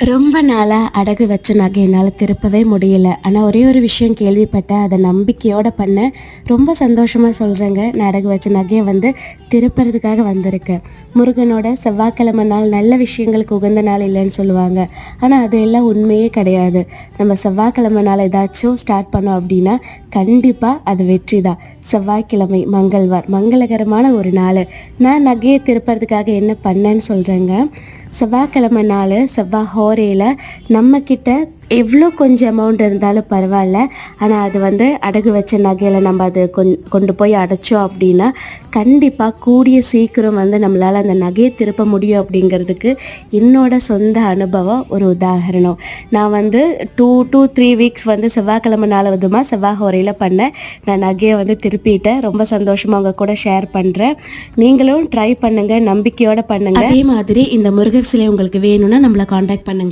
ரொம்ப நாளாக அடகு வச்ச நகை என்னால் திருப்பவே முடியல. ஆனால் ஒரே ஒரு விஷயம் கேள்விப்பட்டேன். அதை நம்பிக்கையோடு பண்ணேன் ரொம்ப சந்தோஷமாக சொல்கிறேங்க நான் அடகு வச்ச நகையை வந்து திருப்புறதுக்காக வந்திருக்கேன் முருகனோட செவ்வாய்க்கிழமை நாள் நல்ல விஷயங்களுக்கு உகந்த நாள் இல்லைன்னு சொல்லுவாங்க. ஆனால் அது எல்லாம் உண்மையே கிடையாது. நம்ம செவ்வாய்க்கிழமை நாள் ஏதாச்சும் ஸ்டார்ட் பண்ணோம் அப்படின்னா கண்டிப்பாக அது வெற்றி தான். செவ்வாய்க்கிழமை மங்கள்வார். மங்களகரமான ஒரு நாள். நான் நகையை திருப்புறதுக்காக என்ன பண்ணேன்னு சொல்கிறேங்க செவ்வாய்க்கிழமை நாள் செவ்வாய் கோரையில் நம்மக்கிட்ட எவ்வளோ கொஞ்சம் அமௌண்ட் இருந்தாலும் பரவாயில்ல. ஆனால் அது வந்து அடகு வச்ச நகையில் நம்ம அது கொண் கொண்டு போய் அடைச்சோம் அப்படின்னா கண்டிப்பாக கூடிய சீக்கிரம் வந்து நம்மளால் அந்த நகையை திருப்ப முடியும் அப்படிங்கிறதுக்கு என்னோட சொந்த அனுபவம் ஒரு உதாரணம். நான் வந்து டூ டூ த்ரீ வீக்ஸ் வந்து செவ்வாய்க்கிழமை நாள் விதமாக செவ்வாய் உரையில் பண்ணேன். நான் நகையை வந்து திருப்பிட்டேன். ரொம்ப சந்தோஷமாக அவங்க கூட ஷேர் பண்ணுறேன் நீங்களும் ட்ரை பண்ணுங்கள் நம்பிக்கையோடு பண்ணுங்கள் அதே மாதிரி இந்த முருகர் சிலை உங்களுக்கு வேணும்னா நம்மளை காண்டாக்ட் பண்ணுங்கள்